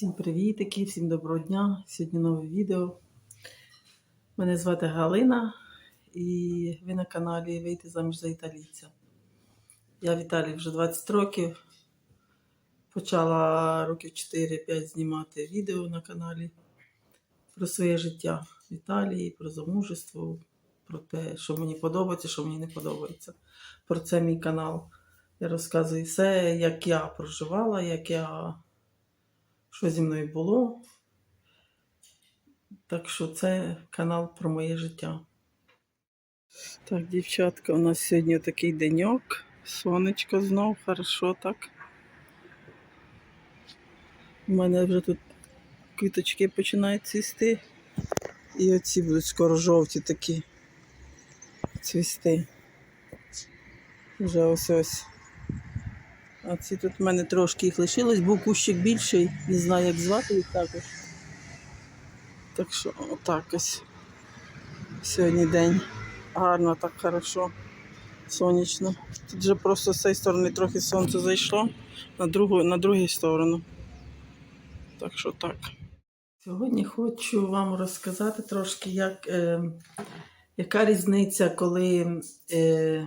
Всім привітики, всім доброго дня. Сьогодні нове відео. Мене звати Галина і ви на каналі Вийти заміж за італійця. Я в вже 20 років. Почала років 4-5 знімати відео на каналі про своє життя в Італії, про замужество, про те, що мені подобається, що мені не подобається. Про це мій канал. Я розказую все, як я проживала, як я що зі мною було. Так що це канал про моє життя. Так, дівчатка, у нас сьогодні такий деньок. Сонечко знов, хорошо так. У мене вже тут квіточки починають цвісти. І оці будуть скоро жовті такі цвісти. Вже ось ось. А ці тут в мене трошки їх лишилось, був кущик більший, не знаю, як звати їх також. Так що отак ось. Сьогодні день. Гарно, так хорошо. Сонячно. Тут вже просто з цієї сторони трохи сонце зайшло, на другу, на другу сторону. Так що так. Сьогодні хочу вам розказати трошки, як, е, яка різниця, коли. Е,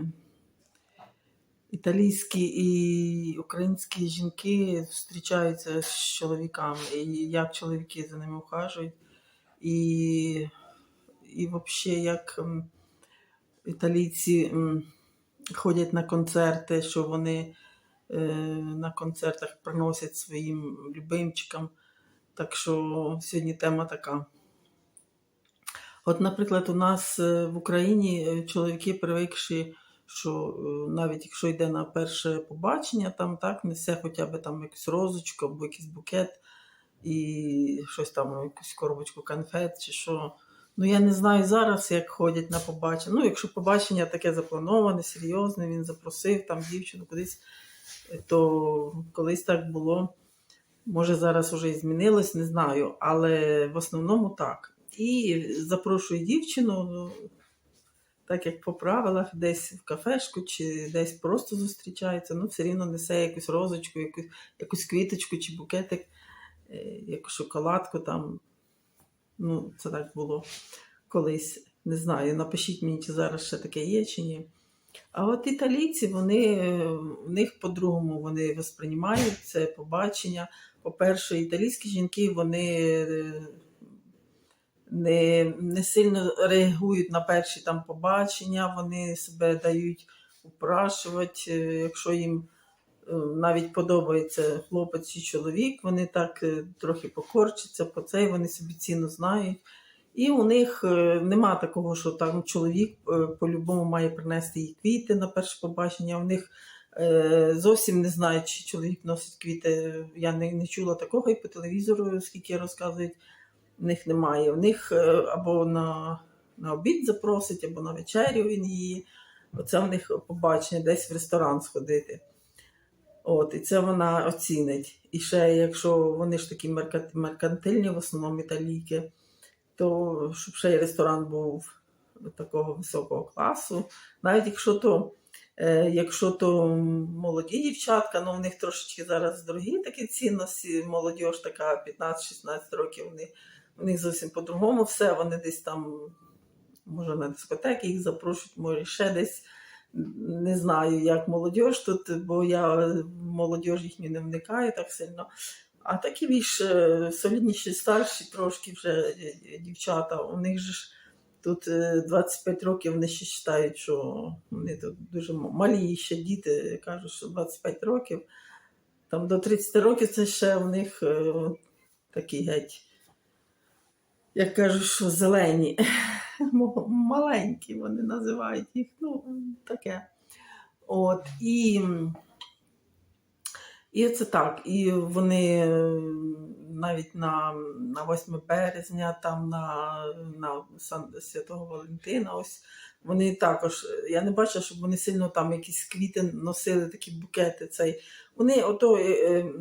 італійські і українські жінки зустрічаються з чоловіками, і як чоловіки за ними ухажують, і, і взагалі як італійці ходять на концерти, що вони е, на концертах приносять своїм любимчикам. Так що сьогодні тема така. От, наприклад, у нас е, в Україні е, чоловіки привикші що е, навіть якщо йде на перше побачення, там так несе хоча б там якусь розочку або якийсь букет і щось там, якусь коробочку конфет чи що. Ну я не знаю зараз, як ходять на побачення. Ну, якщо побачення таке заплановане, серйозне, він запросив там дівчину кудись, то колись так було. Може, зараз вже і змінилось, не знаю, але в основному так. І запрошую дівчину. Так як по правилах, десь в кафешку чи десь просто зустрічається, ну все рівно несе якусь розочку, якусь, якусь квіточку чи букетик, е, якусь шоколадку там. Ну, це так було колись. Не знаю, напишіть мені, чи зараз ще таке є, чи ні. А от італійці, вони, е, в них по-другому вони восприймають це побачення. По-перше, італійські жінки, вони е, не не сильно реагують на перші там побачення, вони себе дають упрашувати, е, якщо їм е, навіть подобається хлопець чи чоловік, вони так е, трохи покорчаться по цей, вони собі ціну знають. І у них нема такого, що там чоловік по-любому має принести їй квіти на перше побачення. У них зовсім не знають, чи чоловік носить квіти. Я не, не чула такого і по телевізору, скільки розказують в них немає. В них е, або на на обід запросить, або на вечерю він її. Оце в них побачення, десь в ресторан сходити. От, І це вона оцінить. І ще, якщо вони ж такі меркантильні, в основному італійки, то щоб ще й ресторан був такого високого класу. Навіть якщо то е, якщо то молоді дівчатка, ну в них трошечки зараз дорогі такі цінності, молодь така 15-16 років, вони у них зовсім по-другому все. Вони десь там, може, на дискотеки їх запрошують, може, ще десь. Не знаю, як молодь тут, бо я молодь їхню не вникаю так сильно. А такі більш е, солідніші, старші трошки вже дівчата. У них ж тут 25 е, років вони ще вважають, що вони тут дуже малі ще діти кажуть, що 25 років. Там до 30 років це ще у них е, такі геть як кажуть, що зелені, маленькі вони називають їх. Ну, таке. От, І і це так. І вони навіть на на 8 березня, там на на Святого Валентина, ось вони також. Я не бачу, щоб вони сильно там якісь квіти носили, такі букети. Цей. Вони ото е, е,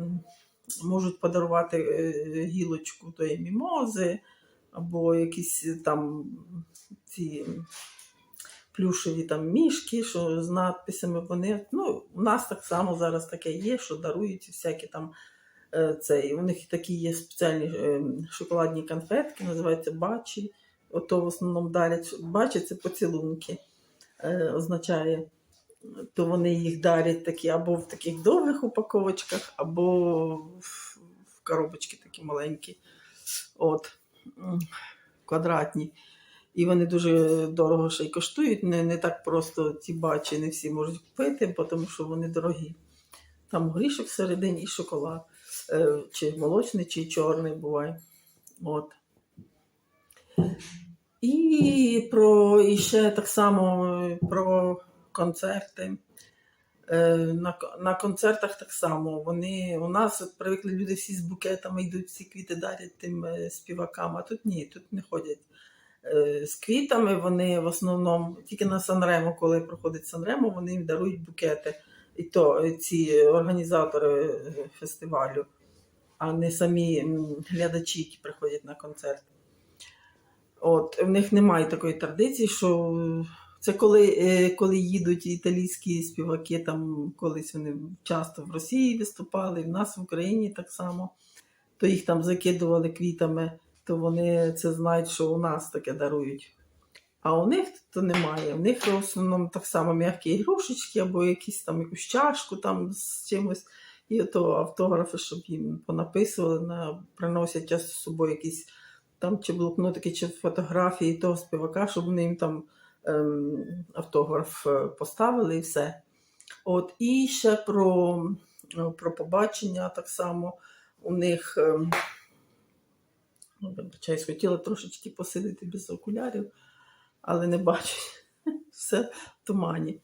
можуть подарувати е, гілочку тої мімози або якісь е, там ці плюшеві там мішки, що з надписами вони. Ну, У нас так само зараз таке є, що дарують всякі там Е, Цей. У них такі є спеціальні е, шоколадні конфетки, називаються бачі. Ото в основному дарять бачі це поцілунки. Означає, то вони їх дарять такі або в таких довгих упаковочках, або в, коробочки такі маленькі. От, квадратні. І вони дуже дорого ще й коштують. Не, не так просто ці бачі не всі можуть купити, тому що вони дорогі. Там горішок всередині і шоколад. Е, Чи молочний, чи чорний буває. От. І про і ще так само е, про концерти. Е, На, на концертах так само. Вони у нас привикли люди всі з букетами йдуть, всі квіти дарять тим е, співакам, а тут ні, тут не ходять е, з квітами. Вони в основному тільки на Санремо, коли проходить Санремо, вони їм дарують букети. І то ці організатори фестивалю, а не самі глядачі, які приходять на концерт. От, в них немає такої традиції, що це коли, е, коли їдуть італійські співаки, там колись вони часто в Росії виступали, в нас в Україні так само, то їх там закидували квітами, то вони це знають, що у нас таке дарують. А у них то немає. У них в основному так само м'які ігрушечки або якісь там якусь чашку там з чимось. І ото автографи, щоб їм понаписували, на, приносять часто з собою якісь там чи блокнотики, чи фотографії того співака, щоб вони їм там автограф е, поставили і все. От, і ще про, е, про побачення так само у них. Ем, ну, хотіла трошечки посидіти без окулярів, але не бачу. Все в тумані.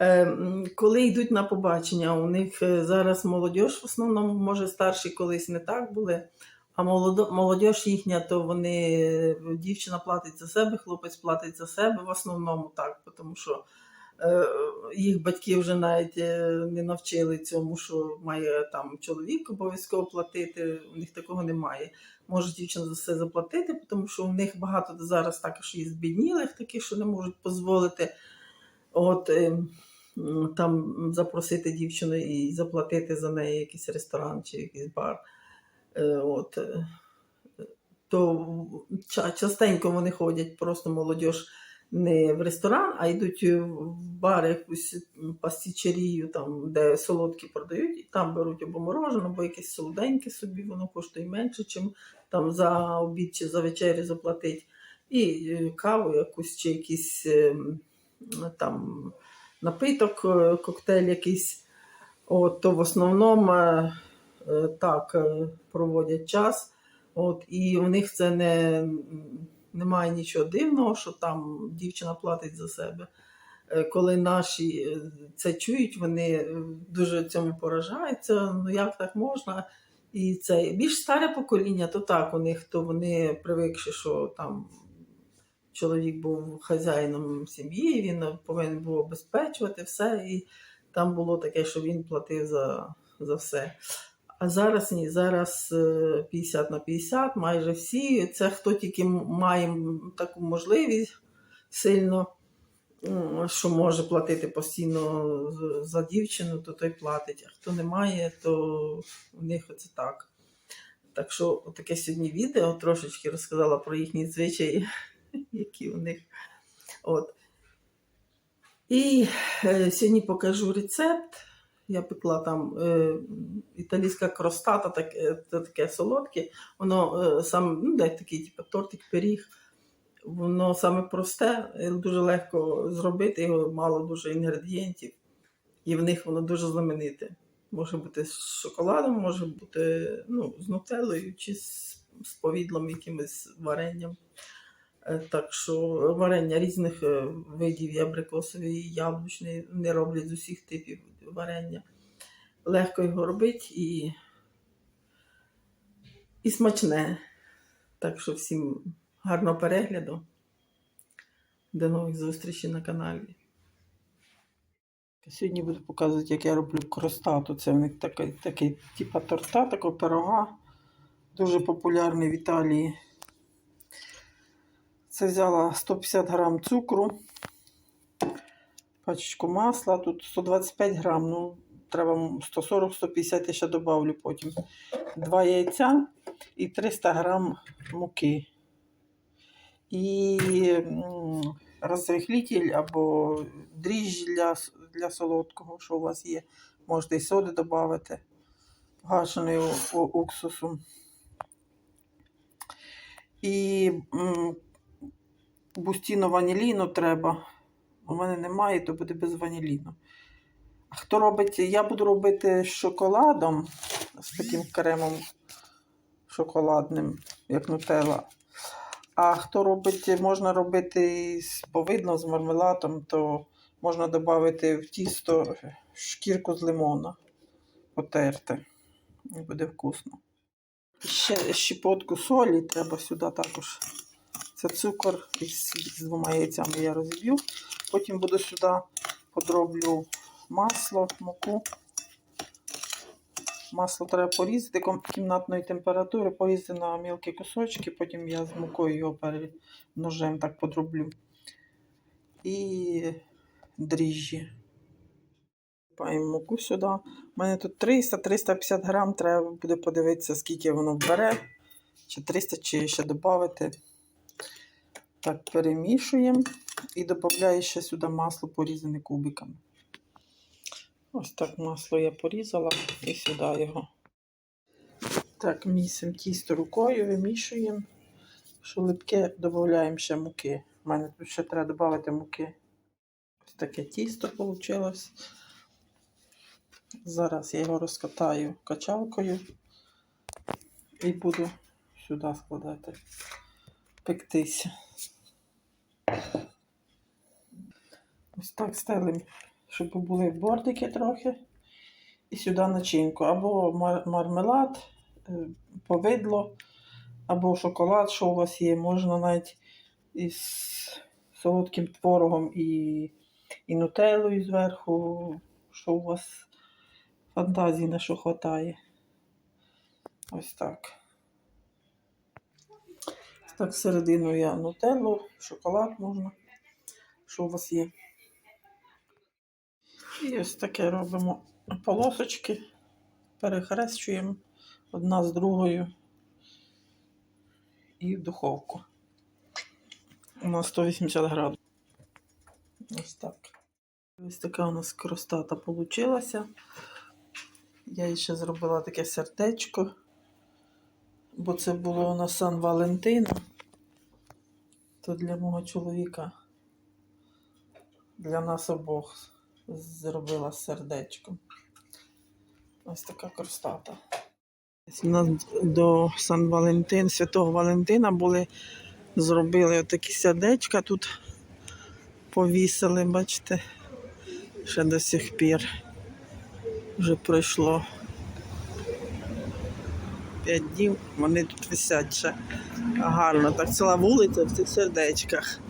Е, коли йдуть на побачення, у них е, зараз молодь в основному, може старші колись не так були, а молодь їхня, то вони е, дівчина платить за себе, хлопець платить за себе в основному так, тому що е, їх батьки вже навіть е, не навчили цьому, що має там чоловік обов'язково платити. У них такого немає. Може дівчина за все заплатити, тому що у них багато зараз також є збіднілих, таких, що не можуть дозволити. От там запросити дівчину і заплатити за неї якийсь ресторан чи якийсь бар. Е, От, е, то частенько вони ходять, просто молодь не в ресторан, а йдуть в бар, якусь пастічерію, там, де солодкі продають, і там беруть або морожене, або якесь солоденьке собі, воно коштує менше, чим там за обід чи за вечерю заплатить. І е, каву якусь чи якийсь е, там напиток, коктейль якийсь. От, то в основному так е, проводять час. От, і у них це не, немає нічого дивного, що там дівчина платить за себе. Е, Коли наші е, це чують, вони е, дуже цьому поражаються. Ну як так можна? І це більш старе покоління, то так у них, то вони привикші, що там чоловік був хазяїном сім'ї, він повинен був обезпечувати все, і там було таке, що він платив за, за все. А зараз ні, зараз е, 50 на 50, майже всі. Це хто тільки має таку можливість сильно, що може платити постійно за дівчину, то той платить. А хто не має, то у них це так. Так що таке сьогодні відео трошечки розказала про їхні звичаї, які у них. От. І е, сьогодні покажу рецепт. Я пекла там е, італійська кростата, так, е, це таке солодке. Воно е, саме, ну, де такий, типу, тортик, пиріг. Воно саме просте, е, дуже легко зробити, його мало дуже інгредієнтів, і в них воно дуже знамените. Може бути з шоколадом, може бути ну, з нутеллою чи з повідлом, якимось варенням. Е, Так що варення різних е, видів і абрикосові, і яблучний, не роблять з усіх типів варення. Легко його робити і, і смачне. Так що всім гарного перегляду. До нових зустрічей на каналі. Сьогодні буду показувати, як я роблю кростату. Це в них такий, такий типа торта, такого пирога. Дуже популярний в Італії. Це взяла 150 грам цукру, пачечку масла, тут 125 грам. Ну, треба 140-150 я ще добавлю потім. Два яйця і 300 грам муки. І м, розрихлитель або дріжджі для, для солодкого, що у вас є. Можете і соди додати, у- уксусом. І бустіно ваніліну треба. У мене немає, то буде без ваніліну. А хто робить, я буду робити з шоколадом, з таким кремом шоколадним, як нутелла. А хто робить, можна робити з повидлом, з мармеладом, то можна додати в тісто шкірку з лимона. Потерти. І буде вкусно. Ще щепотку солі треба сюди також. Це цукор із, з двома яйцями я розіб'ю. Потім буду сюди подроблю масло, муку. Масло треба порізати кімнатної температури, порізати на мілкі кусочки, потім я з мукою його ножем так подроблю. І дріжджі. Паємо муку сюди. У мене тут 300-350 грам, треба буде подивитися, скільки воно бере. Чи 300, чи ще додати. Так, перемішуємо і додаю ще сюди масло порізане кубиками. Ось так масло я порізала і сюди його. Так, місимо тісто рукою, вимішуємо. Що додаємо ще муки. У мене тут ще треба додати муки. Ось таке тісто вийшло. Зараз я його розкатаю качалкою і буду сюди складати, пектися. Ось так стелим, щоб були бортики трохи. І сюди начинку. Або мар- мармелад, е, повидло, або шоколад, що у вас є. Можна навіть із солодким творогом і, і нутеллою зверху, що у вас фантазії на що вистачає. Ось так. Так, всередину я нутеллу, шоколад можна, що у вас є. І ось таке робимо полосочки, перехрещуємо одна з другою і в духовку на 180 градусів. Ось так. Ось така у нас кростата вийшла. Я ще зробила таке сердечко, бо це було на Сан Валентина. То для мого чоловіка, для нас обох зробила з сердечком. Ось така кростата. У нас до Сан Валентин, Святого Валентина були, зробили такі сердечка тут повісили, бачите, ще до сих пір. Вже пройшло 5 днів, вони тут висять ще гарно. Так ціла вулиця в цих сердечках.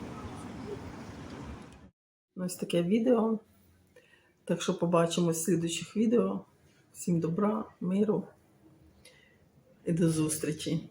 Ось таке відео. Так що побачимось в слідуючих відео. Всім добра, миру і до зустрічі!